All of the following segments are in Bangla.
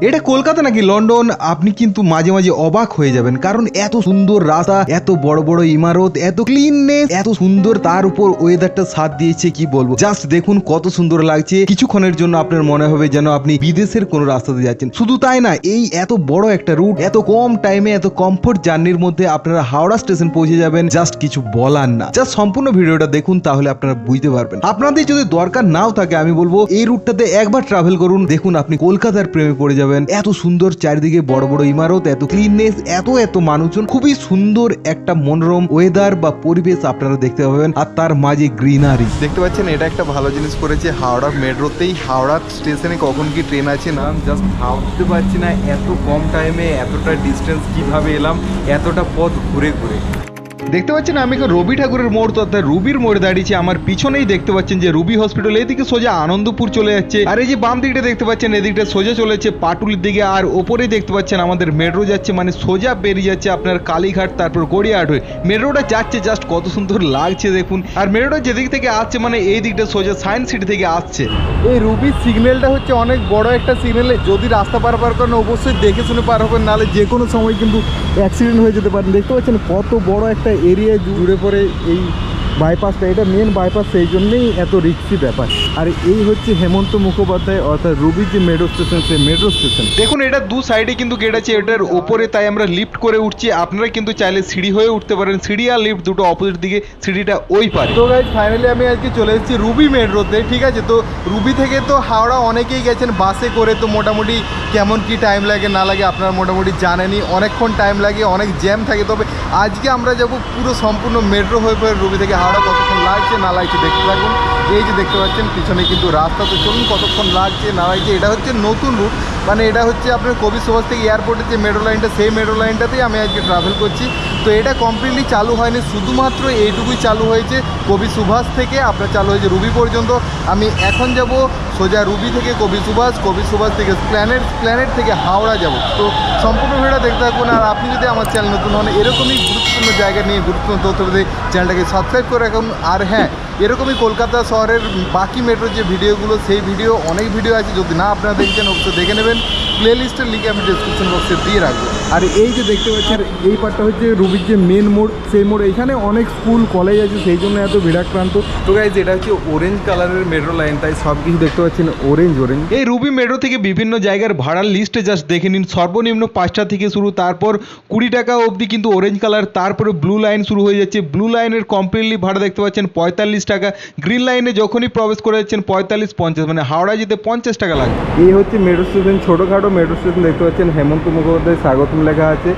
এটা কলকাতা নাকি লন্ডন? আপনি কিন্তু মাঝে মাঝে অবাক হয়ে যাবেন, কারণ এত সুন্দর রাস্তা, এত বড় বড় ইমারত, এত ক্লিননেস এত সুন্দর তার উপর ওয়েদারটা সাথ দিয়েছে, কি বলব? জাস্ট দেখুন কত সুন্দর লাগছে। কিছুক্ষণের জন্য আপনার মনে হবে যেন আপনি বিদেশের কোনো রাস্তাতে যাচ্ছেন। শুধু তাই না, এই এত বড় একটা রুট এত কম টাইমে এত কমফোর্ট জার্নির মধ্যে আপনারা হাওড়া স্টেশন পৌঁছে যাবেন। জাস্ট কিছু বলার না। জাস্ট সম্পূর্ণ ভিডিওটা দেখুন, তাহলে আপনারা বুঝতে পারবেন। আপনাদের যদি দরকার নাও থাকে, আমি বলব, এই রুটটাতে একবার ট্রাভেল করুন। দেখুন, আপনি কলকাতার প্রেমে পড়ে যাবেন। এত সুন্দর চারিদিকে বড় বড় ইমারত, এত ক্লিননেস এত এত মানুষজন। খুবই সুন্দর একটা মনোরম ওয়েদার বা পরিবেশ আপনারা দেখতে পাবেন। আর তার মাঝে গ্রিনারি দেখতে পাচ্ছেন, এটা একটা ভালো জিনিস করেছে হাওড়া মেট্রোতেই। হাওড়া স্টেশনে কখন কি ট্রেন আছে না? জাস্ট ভাবতে পারছি না, এত কম টাইমে এতটা ডিস্টেন্স কীভাবে এলাম, এতটা পথ ঘুরে ঘুরে। দেখতে পাচ্ছেন, আমি এখন রবি ঠাকুরের মোড় অর্থাৎ রুবির মোড়ে দাঁড়িয়েছি। আমার পিছনেই দেখতে পাচ্ছেন যে রুবি হসপিটাল, এদিকে সোজা আনন্দপুর চলে যাচ্ছে। আর এই যে বাম দিকটা দেখতে পাচ্ছেন, এদিকটা সোজা চলে যাচ্ছে পাটুলির দিকে, আর ওপরেই দেখতে পাচ্ছেন আমাদের মেট্রো যাচ্ছে মানে সোজা বেরিয়ে যাচ্ছে আপনার কালীঘাট, তারপর গড়িয়াহাট হয়ে। মেট্রোটা যাচ্ছে জাস্ট কত সুন্দর লাগছে দেখুন। আর মেট্রোটা যেদিক থেকে আসছে মানে এই দিকটা সোজা সায়েন্স সিটি থেকে আসছে। এই রুবির সিগন্যালটা হচ্ছে অনেক বড় একটা সিগন্যাল, যদি রাস্তা পার পার করেন, অবশ্যই দেখে শুনে পার হবেন, নাহলে যে কোনো সময় কিন্তু অ্যাক্সিডেন্ট হয়ে যেতে পারেন দেখতে পাচ্ছেন কত বড় একটা এরিয়া জুড়ে পড়ে এই বাইপাসটা এটা মেন বাইপাস সেই জন্যেই এত রিক্সি ব্যাপার। আর এই হচ্ছে হেমন্ত মুখোপাধ্যায় অর্থাৎ রুবির যে মেট্রো স্টেশন সেই মেট্রো স্টেশন দেখুন এটা দু সাইডে কিন্তু গেট আছে এটার ওপরে তাই আমরা লিফট করে উঠছি। আপনারা কিন্তু চাইলে সিঁড়ি হয়ে উঠতে পারেন। সিঁড়ি আর লিফট দুটো অপোজিট দিকে সিঁড়িটা ওই পারে। তো গাইজ ফাইনালি আমি আজকে চলে এসেছি রুবি মেট্রোতে ঠিক আছে? তো রুবি থেকে তো হাওড়া অনেকেই গেছেন বাসে করে তো মোটামুটি কেমন কি টাইম লাগে না লাগে আপনারা মোটামুটি জানেনই। অনেকক্ষণ টাইম লাগে অনেক জ্যাম থাকে তবে আজকে আমরা যাব পুরো সম্পূর্ণ মেট্রো হয়ে পড়ে রুবি থেকে হাওড়া, কতক্ষণ লাগছে না লাগছে দেখতে থাকুন। এই যে দেখতে পাচ্ছেন, পিছনে কিন্তু রাস্তা, তো চলুন কতক্ষণ লাগছে না লাগছে, এটা হচ্ছে নতুন রুট মানে এটা হচ্ছে আপনার কবি সুভাষ থেকে এয়ারপোর্টের যে মেট্রো লাইনটা সেই মেট্রো লাইনটাতেই আমি আজকে ট্রাভেল করছি। তো এটা কমপ্লিটলি চালু হয়নি। শুধুমাত্র এইটুকুই চালু হয়েছে। কবি সুভাষ থেকে আপনার চালু হয়েছে রুবি পর্যন্ত। আমি এখন যাব সোজা রুবি থেকে কবি সুভাষ কবি সুভাষ থেকে প্ল্যানেট প্ল্যানেট থেকে হাওড়া যাব। তো সম্পূর্ণ ভিডিও দেখতে থাকুন। আর আপনি যদি আমার চ্যানেল নতুন হন, এরকমই গুরুত্বপূর্ণ জায়গা নিয়ে গুরুত্বপূর্ণ তথ্য পেতে চ্যানেলটাকে সাবস্ক্রাইব করে রাখুন। আর হ্যাঁ এরকমই কলকাতা শহরের বাকি মেট্রোর যে ভিডিওগুলো, সেই ভিডিও, অনেক ভিডিও আছে। যদি না আপনারা দেখছেন, অবশ্যই দেখে নেবেন। প্লে লিস্টের লিঙ্ক আমি ডিসক্রিপশন বক্সে দিয়ে রাখব। আর এই যে দেখতে পাচ্ছেন এই পার্টটা হচ্ছে রুবির যে মেন মোড় সেই মোড়। এখানে অনেক স্কুল কলেজ আছে সেই জন্য এত ভিড়াক্রান্ত তো গাইজ এটা হচ্ছে অরেঞ্জ কালারের মেট্রো লাইন তাই সব কিছু দেখতে পাচ্ছেন অরেঞ্জ অরেঞ্জ এই রুবি মেট্রো থেকে বিভিন্ন জায়গার ভাড়ার লিস্টে জাস্ট দেখে নিন। সর্বনিম্ন পাঁচটা থেকে শুরু তারপর কুড়ি টাকা অবধি কিন্তু অরেঞ্জ কালার তারপরে ব্লু লাইন শুরু হয়ে যাচ্ছে। ব্লু লাইনের কমপ্লিটলি ভাড়া দেখতে পাচ্ছেন পঁয়তাল্লিশ টাকা। গ্রিন লাইনে যখনই প্রবেশ করে যাচ্ছেন পঁয়তাল্লিশ পঞ্চাশ মানে হাওড়া যেতে পঞ্চাশ টাকা লাগে এই হচ্ছে মেট্রো স্টেশন ছোটোখাটো মেট্রো স্টেশন দেখতে পাচ্ছেন। হেমন্ত মুখোপাধ্যায় স্বাগতম লেখা আছে।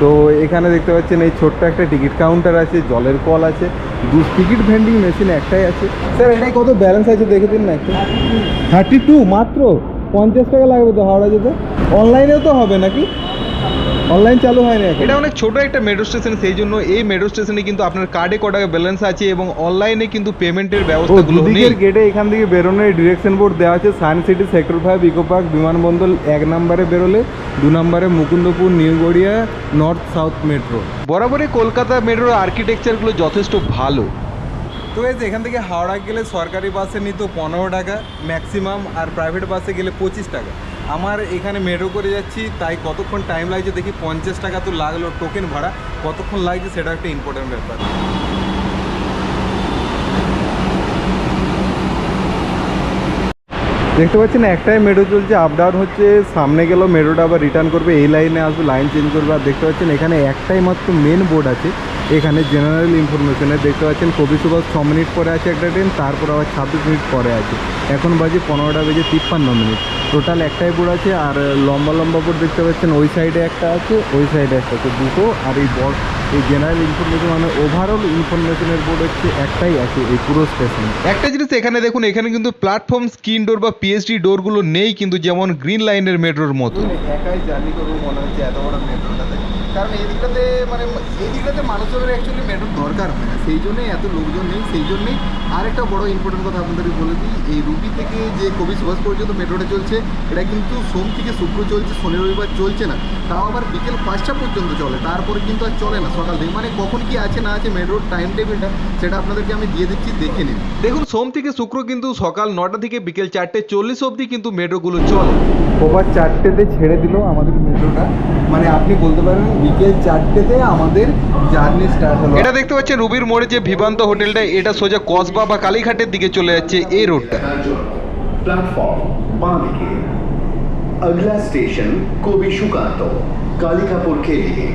তো এখানে দেখতে পাচ্ছেন এই ছোট্ট একটা টিকিট কাউন্টার আছে, জলের কল আছে। দু টিকিট ভেন্ডিং মেশিন একটাই আছে। স্যার, এটাই কত ব্যালেন্স আছে দেখে দিন না থার্টি টু মাত্র পঞ্চাশ টাকা লাগবে তো হাওড়া যেতে। অনলাইনেও তো হবে নাকি? অনলাইন চালু হয়নি এখন। এটা অনেক ছোট একটা মেট্রো স্টেশন সেই জন্য এই মেট্রো স্টেশনে কিন্তু আপনার কার্ডে ক টাকা ব্যালেন্স আছে এবং অনলাইনে কিন্তু পেমেন্টের ব্যবস্থাগুলো নেই। দুদিকের গেটে এখান থেকে বেরোনোর ডিরেকশন বোর্ড দেওয়া আছে science city sector five eco park বিমানবন্দর এক নম্বরে বেরোলে দু নম্বরে Mukundapur new Garia north south metro বরাবরই কলকাতা মেট্রোর আর্কিটেকচারগুলো যথেষ্ট ভালো। তো এই যে এখান থেকে হাওড়া গেলে সরকারি বাসে নিত পনেরো টাকা ম্যাক্সিমাম আর প্রাইভেট বাসে গেলে পঁচিশ টাকা। আমার এখানে মেট্রো করে যাচ্ছি, তাই কতক্ষণ টাইম লাগছে দেখি পঞ্চাশ টাকা তো লাগল টোকেন ভাড়া, কতক্ষণ লাগছে সেটা একটা ইম্পর্টেন্ট ব্যাপার। দেখতে পাচ্ছেন, একটাই মেট্রো চলছে আপ ডাউন হচ্ছে, সামনে গেলেও মেট্রোটা আবার রিটার্ন করবে, এই লাইনে আসবে লাইন চেঞ্জ করবে, আর দেখতে পাচ্ছেন, এখানে একটাই মাত্র মেন বোর্ড আছে, এখানে জেনারেল ইনফরমেশনে দেখতে পাচ্ছেন, কবি সুভাষ ছ মিনিট পরে আছে একটা ট্রেন তারপর আবার ছাব্বিশ মিনিট পরে আছে, এখন বাজে পনেরোটা বেজে তিপ্পান্ন মিনিট টোটাল একটাই বোর্ড আছে আর লম্বা লম্বা বোর্ড দেখতে পাচ্ছেন ওই সাইডে একটা আছে ওই সাইডে একটা আছে দুটো আর এই বড় এই জেনারেল ইনফরমেশন মানে ওভারঅল ইনফরমেশনের বোর্ড হচ্ছে একটাই আছে এই পুরো স্টেশন একটা জিনিস এখানে দেখুন এখানে কিন্তু প্ল্যাটফর্ম স্ক্রিন ডোর বা পিএইচডি ডোরগুলো নেই কিন্তু যেমন গ্রিন লাইনের মেট্রোর মতো একাই জার্নি করব মনে হচ্ছে এত বড় মেট্রোটাতে কারণ এই দিকটাতে মানে এই দিকটাতে মানুষের অ্যাকচুয়ালি মেট্রোর দরকার হয় না। সেই জন্যই এত লোকজন নেই সেই জন্যই আরেকটা বড় ইম্পর্টেন্ট কথা আপনাদেরকে বলে দিই এই রুবি থেকে যে কবি সুভাষ পর্যন্ত মেট্রোটা চলছে এটা কিন্তু সোম থেকে শুক্র চলছে শনি রবিবার চলছে না। তাও আবার বিকেল পাঁচটা পর্যন্ত চলে তারপরে কিন্তু আর চলে না সকাল থেকে। মানে কখন কি আছে না আছে মেট্রোর টাইম টেবিলটা সেটা আপনাদেরকে আমি দিয়ে দিচ্ছি দেখে নিন। দেখুন সোম থেকে শুক্র কিন্তু সকাল নটা থেকে বিকেল চারটে চল্লিশ অবধি কিন্তু মেট্রোগুলো চলে। ওভার চারটেতে ছেড়ে দিল আমাদের মেট্রোটা মানে আপনি বলতে পারেন বিকেল চারটেতে আমাদের জার্নি স্টার্ট হলো এটা দেখতে পাচ্ছেন রুবির মোড়ে যে ভিবান্ত হোটেলটা এটা সোজা কসবা বা কালীঘাটের দিকে চলে যাচ্ছে এই রোডটা प्लेटफॉर्म बांधिके अगला स्टेशन कोबी शुकातो कालिकापुर के लिए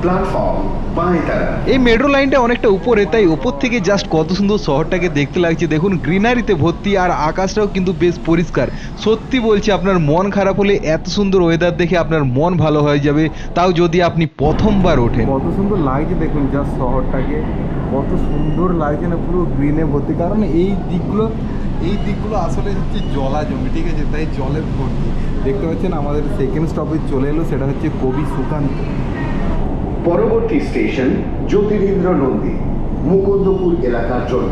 प्लेटफॉर्म পায় তারা। এই মেট্রো লাইনটা অনেকটা উপরে, তাই উপর থেকে জাস্ট কত সুন্দর শহরটাকে দেখতে লাগছে। দেখুন গ্রিনারিতে ভর্তি আর আকাশটাও কিন্তু বেশ পরিষ্কার। সত্যি বলছি, আপনার মন খারাপ হলে এত সুন্দর ওয়েদার দেখে আপনার মন ভালো হয়ে যাবে, তাও যদি আপনি প্রথমবার ওঠেন। কত সুন্দর লাগছে দেখুন জাস্ট শহরটাকে। কত সুন্দর লাগছে না পুরো গ্রিনে ভর্তি। কারণ এই দিকগুলো এই দিকগুলো আসলে হচ্ছে জলা জমি, ঠিক আছে? তাই জলে ভর্তি। দেখতে পাচ্ছেন, আমাদের সেকেন্ড স্টপেজ চলে এলো, সেটা হচ্ছে কবি সুকান্ত। পরবর্তী স্টেশন জ্যোতিরিন্দ্র নন্দী মুকুন্দপুর এলাকার জন্য।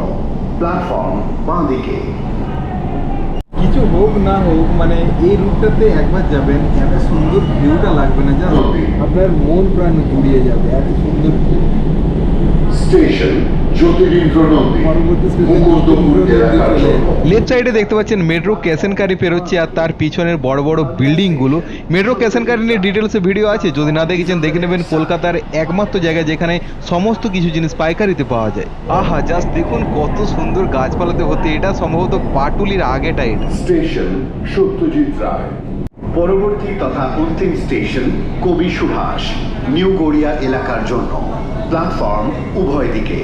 প্ল্যাটফর্ম বাঁদিকে। কিছু হোক না হোক মানে এই রুটটাতে একবার যাবেন এত সুন্দর ভিউটা লাগবে না জানো? আপনার মন প্রাণ জুড়িয়ে যাবে এত সুন্দর স্টেশন লেফট সাইডে দেখতে পাচ্ছেন মেট্রো ক্যাসেনকারি পেরোচ্ছে আর তার পিছনের বড় বড় বিল্ডিংগুলো। মেট্রো ক্যাসেনকারি নিয়ে ডিটেলসে ভিডিও আছে যদি না দেখেছেন দেখে নেবেন কলকাতার একমাত্র জায়গা যেখানে সমস্ত কিছু জিনিস পাইকারিতে পাওয়া যায়। আহা জাস্ট দেখুন কত সুন্দর গাছপালাতে হতে এটা সম্ভবত পাটুলির আগেটা এটা। স্টেশন সত্যজিৎ রায়। পরবর্তী তথা অন্তিম স্টেশন কবি সুভাষ নিউ গড়িয়া এলাকার জন্য। প্ল্যাটফর্ম উভয় দিকে।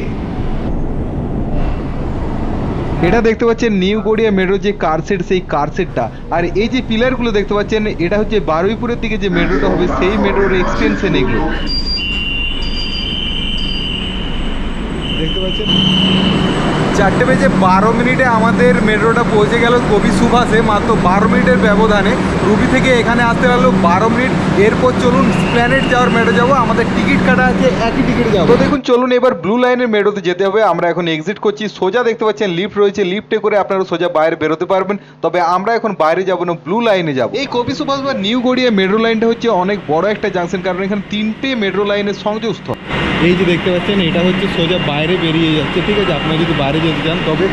এটা দেখতে পাচ্ছেন নিউ গড়িয়া মেট্রো যে কার সেট সেই কার সেটটা আর এই যে পিলারগুলো দেখতে পাচ্ছেন, এটা হচ্ছে বারুইপুরের দিকে যে মেট্রোটা হবে, সেই মেট্রোর এক্সটেনশন এগুলো। দেখতে পাচ্ছেন? চারটে বেজে বারো মিনিটে আমাদের মেট্রোটা পৌঁছে গেল কবি সুভাষে মাত্র বারো মিনিটের ব্যবধানে। রুবি থেকে এখানে আসতে লাগল বারো মিনিট। এরপর চলুন প্ল্যানেট যাওয়ার মেট্রো যাব। আমাদের টিকিট কাটা আছে একই টিকিট যাব। তো দেখুন চলুন এবার ব্লু লাইনের মেট্রোতে যেতে হবে। আমরা এখন এক্সিট করছি। সোজা দেখতে পাচ্ছেন লিফট রয়েছে। লিফটে করে আপনারা সোজা বাইরে বেরোতে পারবেন। তবে আমরা এখন বাইরে যাব না ব্লু লাইনে যাব। এই কবি সুভাষ বা নিউ গড়িয়া মেট্রো লাইনটা হচ্ছে অনেক বড় একটা জাংশন কারণ এখানে তিনটে মেট্রো লাইনের সংযোগস্থল। এই যে দেখতে পাচ্ছেন এটা হচ্ছে সোজা বাইরে বেরিয়ে যাচ্ছে। ঠিক আছে আপনারা যদি বাইরে যেতে চান তবে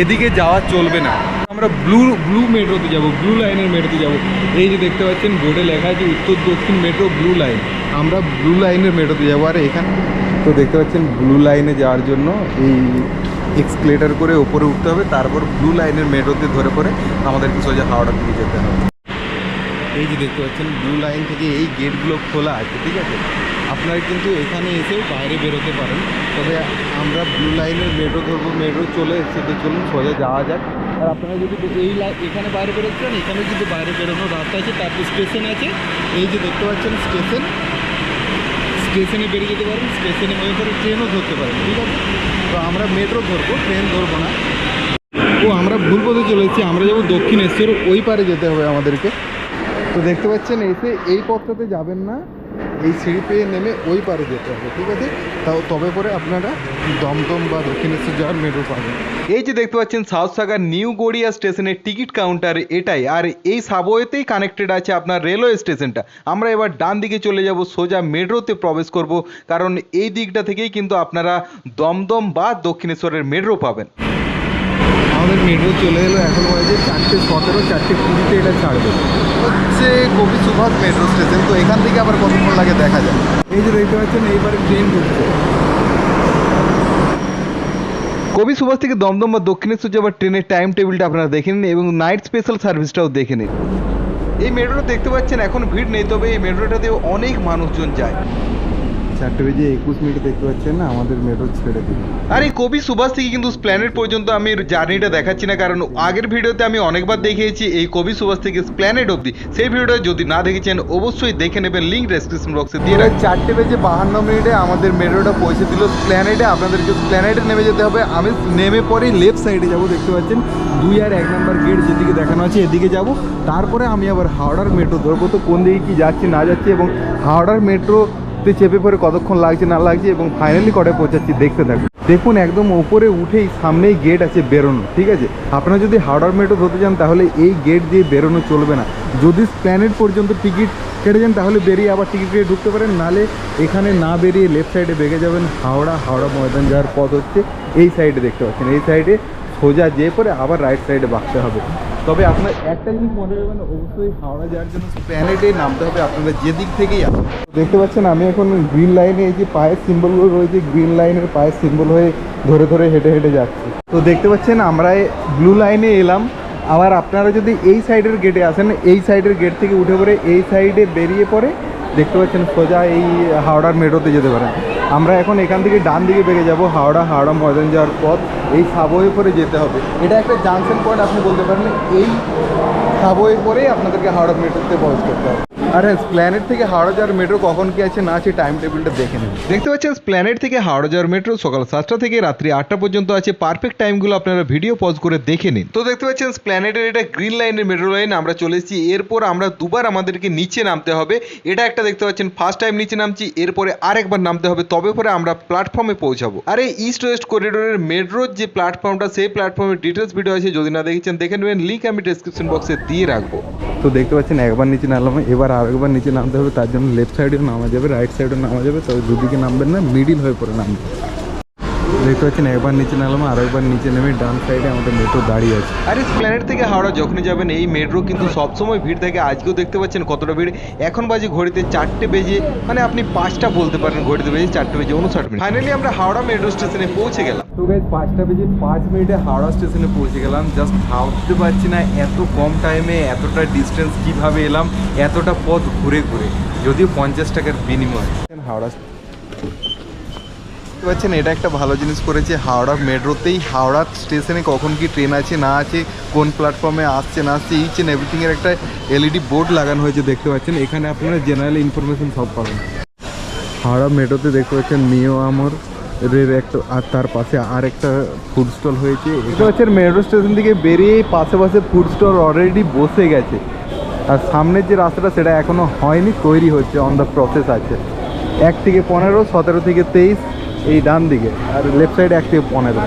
এদিকে যাওয়া চলবে না। আমরা ব্লু ব্লু মেট্রোতে যাব, ব্লু লাইনের মেট্রোতে যাব। এই যে দেখতে পাচ্ছেন, বোর্ডে লেখা আছে, উত্তর দক্ষিণ মেট্রো ব্লু লাইন। আমরা ব্লু লাইনের মেট্রোতে যাব, আর এখানে তো দেখতে পাচ্ছেন, ব্লু লাইনে যাওয়ার জন্য এই এক্সপ্লেটার করে ওপরে উঠতে হবে, তারপর ব্লু লাইনের মেট্রোতে ধরে পরে আমাদেরকে সোজা হাওড়া দিকে যেতে হবে। এই যে দেখতে পাচ্ছেন, ব্লু লাইন থেকে এই গেটগুলো খোলা আছে, ঠিক আছে? আপনারা কিন্তু এখানে এসেও বাইরে বেরোতে পারেন। তবে আমরা ব্লু লাইনের মেট্রো ধরবো মেট্রো চলে এসেছে চলুন সোজা যাওয়া যাক। আর আপনারা যদি এই লাইন এখানে বাইরে বেরোতে চান, এখানে কিন্তু বাইরে বেরোনোর রাস্তা আছে, তারপর স্টেশন আছে। এই যে দেখতে পাচ্ছেন স্টেশন স্টেশনে বেরিয়ে যেতে পারেন স্টেশনে হয়ে পরে ট্রেনও ধরতে পারেন ঠিক আছে? তো আমরা মেট্রো ধরবো ট্রেন ধরবো না। ও, আমরা ভুল পথে চলে এসেছি, আমরা যাব দক্ষিণেশ্বর, ওই পারে যেতে হবে আমাদেরকে। তো দেখতে পাচ্ছেন, এসে এই পথটাতে যাবেন না। এই সিঁড়ি পেয়ে নেমে ওই পারে যেতে হবে, ঠিক আছে? তাও তবে পরে আপনারা দমদম বা দক্ষিণেশ্বর যাওয়ার মেট্রো পাবেন। এই যে দেখতে পাচ্ছেন, সাউথ সাগার নিউ গড়িয়া স্টেশনের টিকিট কাউন্টার এটাই, আর এই সাবওয়েতেই কানেক্টেড আছে আপনার রেলওয়ে স্টেশনটা আমরা এবার ডান দিকে চলে যাব, সোজা মেট্রোতে প্রবেশ করব, কারণ এই দিকটা থেকেই কিন্তু আপনারা দমদম বা দক্ষিণেশ্বরের মেট্রো পাবেন। আমাদের মেট্রো চলে এলো এখন বাজে চারটে সতেরো চারটে কুড়িতে এটা ছাড়বে। হচ্ছে কবি সুভাষ মেট্রো স্টেশন তো এখান থেকে আবার কতক্ষণ লাগে দেখা যায় এই যে দেখতে পাচ্ছেন এইবারে ট্রেন ঢুকছে। কবি সুভাষ থেকে দমদম বা দক্ষিণেশ্বর যাবার ট্রেনের টাইম টেবিলটা আপনারা দেখে নিন এবং নাইট স্পেশাল সার্ভিসটাও দেখে নিন। এই মেট্রোটা দেখতে পাচ্ছেন এখন ভিড় নেই তবে এই মেট্রোটাতে অনেক মানুষজন যায়। চারটে বেজে একুশ মিনিট দেখতে পাচ্ছেন না আমাদের মেট্রো ছেড়ে দিল। আর এই কবি সুভাষ থেকে কিন্তু স্প্ল্যানেট পর্যন্ত আমি জার্নিটা দেখাচ্ছি না কারণ আগের ভিডিওতে আমি অনেকবার দেখিয়েছি এই কবি সুভাষ থেকে স্প্ল্যানেট অবধি। সেই ভিডিওটা যদি না দেখেছেন অবশ্যই দেখে নেবেন লিঙ্ক ডেসক্রিপশন বক্সে দিয়ে রাখছি। চারটে বেজে বাহান্ন মিনিটে আমাদের মেট্রোটা পৌঁছে দিল প্ল্যানেটে আপনাদেরকে প্ল্যানেটে নেমে যেতে হবে। আমি নেমে পরেই লেফট সাইডে যাব দেখতে পাচ্ছেন? দুই আর এক নম্বর গেট যেদিকে দেখানো আছে এদিকে যাব। তারপরে আমি আবার হাওড়ার মেট্রো ধরবো। তো কোন দিকে কি যাচ্ছি না যাচ্ছি এবং হাওড়ার মেট্রো লিফটে চেপে পরে কতক্ষণ লাগছে না লাগছে এবং ফাইনালি কটায় পৌঁছাচ্ছি দেখতে থাকুন। দেখুন একদম ওপরে উঠেই সামনেই গেট আছে বেরোনো, ঠিক আছে? আপনারা যদি হাওড়ার মেট্রো ধরতে চান তাহলে এই গেট দিয়ে বেরোনো চলবে না। যদি প্ল্যানেট পর্যন্ত টিকিট কেটে যান তাহলে বেরিয়ে আবার টিকিট কেটে ঢুকতে পারেন। নালে এখানে না বেরিয়ে লেফট সাইডে বেগে যাবেন হাওড়া হাওড়া ময়দান যাওয়ার পথ হচ্ছে এই সাইডে দেখতে পাচ্ছেন। এই সাইডে সোজা যেয়ে পরে আবার রাইট সাইডে বাঁকতে হবে। তবে আপনার একটা জিনিস মনে রাখবেন, অবশ্যই হাওড়া যাওয়ার জন্য প্ল্যানেটে নামতে হবে আপনারা যে দিক থেকেই আসেন দেখতে পাচ্ছেন, আমি এখন গ্রিন লাইনে এই যে পায়ের সিম্বলগুলো রয়েছে গ্রিন লাইনের পায়ের সিম্বল হয়ে ধরে ধরে হেঁটে হেঁটে যাচ্ছি। তো দেখতে পাচ্ছেন, আমরা ব্লু লাইনে এলাম। আবার আপনারা যদি এই সাইডের গেটে আসেন, এই সাইডের গেট থেকে উঠে পড়ে এই সাইডে বেরিয়ে পড়ে, দেখতে পাচ্ছেন সোজা এই হাওড়ার মেট্রোতে যেতে পারেন। আমরা এখন এখান থেকে ডান দিকে বেগে যাব হাওড়া হাওড়া ময়দান যাওয়ার পথ। এই সাবওয়ে করে যেতে হবে। এটা একটা জাংশন পয়েন্ট আপনি বলতে পারেন এই সাবওয়ে করেই আপনাদেরকে হাওড়া মেট্রোতে প্রবেশ করতে হবে। আর হ্যাঁ প্ল্যানেট থেকে হাওড়া যাওয়ার মেট্রো কখন কি আছে না আছে টাইম টেবিলটা দেখে নেবেন দেখতে পাচ্ছেন প্ল্যানেট থেকে হাওড়া যাওয়ার মেট্রো সকাল সাতটা থেকে রাত্রি আটটা পর্যন্ত আছে। পারফেক্ট টাইমগুলো আপনারা ভিডিও পজ করে দেখে নিন। তো দেখতে পাচ্ছেন প্ল্যানেটের এটা গ্রিন লাইনের মেট্রো লাইন আমরা চলে এসেছি। এরপর আমরা দুবার আমাদেরকে নিচে নামতে হবে। এটা একটা দেখতে পাচ্ছেন ফার্স্ট টাইম নিচে নামছি। এরপরে আরেকবার নামতে হবে। তবে পরে আমরা প্ল্যাটফর্মে পৌঁছাবো। আর এই ইস্ট ওয়েস্ট করিডোরের মেট্রোর যে প্ল্যাটফর্মটা সেই প্ল্যাটফর্মের ডিটেলস ভিডিও আছে। যদি না দেখেছেন দেখে নেবেন। লিঙ্ক আমি ডেসক্রিপশন বক্সে দিয়ে রাখব। তো দেখতে পাচ্ছেন একবার নিচে নামলাম। এবার আরেকবার নিচে নামতে হবে, তার জন্য লেফট সাইডেও নামা যাবে রাইট সাইডেও নামা যাবে তবে দুদিকে নামবেন না মিডিল হয়ে পড়ে নামবে দেখতে পাচ্ছেন একবার নিচে নামলাম আর একবার নিচে নেমে ডান সাইডে আমাদের মেট্রো দাঁড়িয়ে আছে। আর এই প্ল্যানেট থেকে হাওড়া যখনই যাবেন এই মেট্রো কিন্তু সবসময় ভিড় থাকে আজকেও দেখতে পাচ্ছেন কতটা ভিড়। এখন বাজে ঘড়িতে চারটে বেজে মানে আপনি পাঁচটা বলতে পারেন ঘড়িতে বেজে চারটে বেজে উনষাট মিনিট। ফাইনালি আমরা হাওড়া মেট্রো স্টেশনে পৌঁছে গেলাম। তো গাইজ পাঁচটা বেজে পাঁচ মিনিটে হাওড়া স্টেশনে পৌঁছে গেলাম। জাস্ট ভাবতে পারছি না এত কম টাইমে এতটা ডিস্টেন্স কীভাবে এলাম এতটা পথ ঘুরে ঘুরে যদিও পঞ্চাশ টাকার বিনিময়। হাওড়া দেখতে পাচ্ছেন, এটা একটা ভালো জিনিস করেছে হাওড়া মেট্রোতেই। হাওড়া স্টেশনে কখন কি ট্রেন আছে, না আছে, কোন প্ল্যাটফর্মে আসছে, না আসছে ইচ অ্যান্ড এভরিথিংয়ের একটা এলইডি বোর্ড লাগানো হয়েছে, দেখতে পাচ্ছেন। এখানে আপনারা জেনারেল ইনফরমেশন সব পাবেন। হাওড়া মেট্রোতে দেখতে পাচ্ছেন, মিও আমর এর একটা, আর তার পাশে আর একটা ফুড স্টল হয়েছে। দেখতে পাচ্ছেন, মেট্রো স্টেশন থেকে বেরিয়ে পাশে পাশে ফুড স্টল অলরেডি বসে গেছে। আর সামনের যে রাস্তাটা, সেটা এখনও হয়নি, তৈরি হচ্ছে অন দ্য প্রসেস আছে। এক থেকে পনেরো, সতেরো থেকে তেইশ এই ডান দিকে, আর লেফট সাইড এক থেকে পনেরো।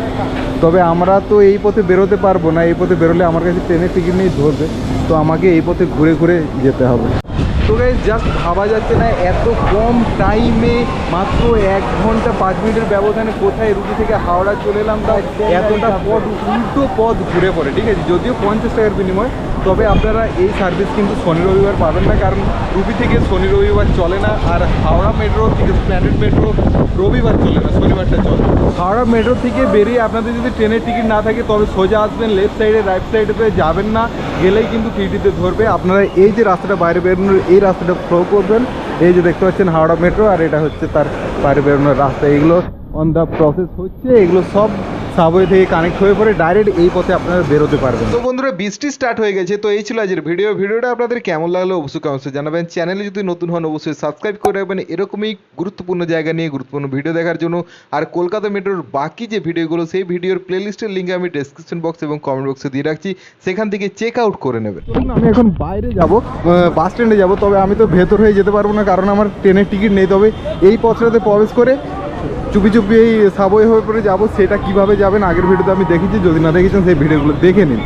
তবে আমরা তো এই পথে বেরোতে পারব না, এই পথে বেরোলে আমার কাছে ট্রেনের টিকিট নিয়ে ধরবে, তো আমাকে এই পথে ঘুরে ঘুরে যেতে হবে। তো গাইজ জাস্ট ভাবা যাচ্ছে না এত কম টাইমে মাত্র এক ঘণ্টা পাঁচ মিনিটের ব্যবধানে কোথায় রুটি থেকে হাওড়া চলে এলাম তাও এতটা পথ উল্টো পথ ঘুরে পড়ে ঠিক আছে? যদিও পঞ্চাশ টাকার বিনিময় তবে আপনারা এই সার্ভিস কিন্তু শনি রবিবার পাবেন না কারণ রুবি থেকে শনি রবিবার চলে না আর হাওড়া মেট্রো থেকে প্ল্যানেট মেট্রো রবিবার চলে না শনিবারটা চলে। হাওড়া মেট্রো থেকে বেরিয়ে আপনাদের যদি ট্রেনের টিকিট না থাকে, তবে সোজা আসবেন লেফট সাইডে রাইট সাইডে যাবেন না, গেলেই কিন্তু টিটিতে ধরবে। আপনারা এই যে রাস্তাটা বাইরে বেরোনোর, এই রাস্তাটা ফ্লো করবেন, এই যে দেখতে পাচ্ছেন হাওড়া মেট্রো, আর এটা হচ্ছে তার বাইরে বেরোনোর রাস্তা। এগুলো অন দ্য প্রসেস হচ্ছে, এগুলো সব সাবওয়ে থেকে কানেক্ট হয়ে পরে ডাইরেক্ট এই পথে আপনারা বেরোতে পারবেন। তো বন্ধুরা বৃষ্টি স্টার্ট হয়ে গেছে তো এই ছিল আজকের ভিডিও ভিডিওটা আপনাদের কেমন লাগল অবশ্যই কমেন্টসে জানাবেন। চ্যানেলে যদি নতুন হন অবশ্যই সাবস্ক্রাইব করে রাখবেন। এরকমই গুরুত্বপূর্ণ জায়গা নিয়ে গুরুত্বপূর্ণ ভিডিও দেখার জন্য। আর কলকাতা মেট্রোর বাকি যে ভিডিওগুলো সেই ভিডিওর প্লেলিস্টের লিঙ্ক আমি ডেসক্রিপশন বক্স এবং কমেন্ট বক্সে দিয়ে রাখছি। সেখান থেকে চেক আউট করে নেবেন। আমি এখন বাইরে যাব বাস স্ট্যান্ডে যাব তবে আমি তো ভেতর হয়ে যেতে পারব না কারণ আমার ট্রেনের টিকিট নেই। তবে এই পথটাতে প্রবেশ করে চুপি চুপি এই সাবওয়ে হয়ে পরে যাব, সেটা কীভাবে যাবেন? আগের ভিডিওতে আমি দেখেছি, যদি না দেখেছেন সেই ভিডিওগুলো দেখে নিন।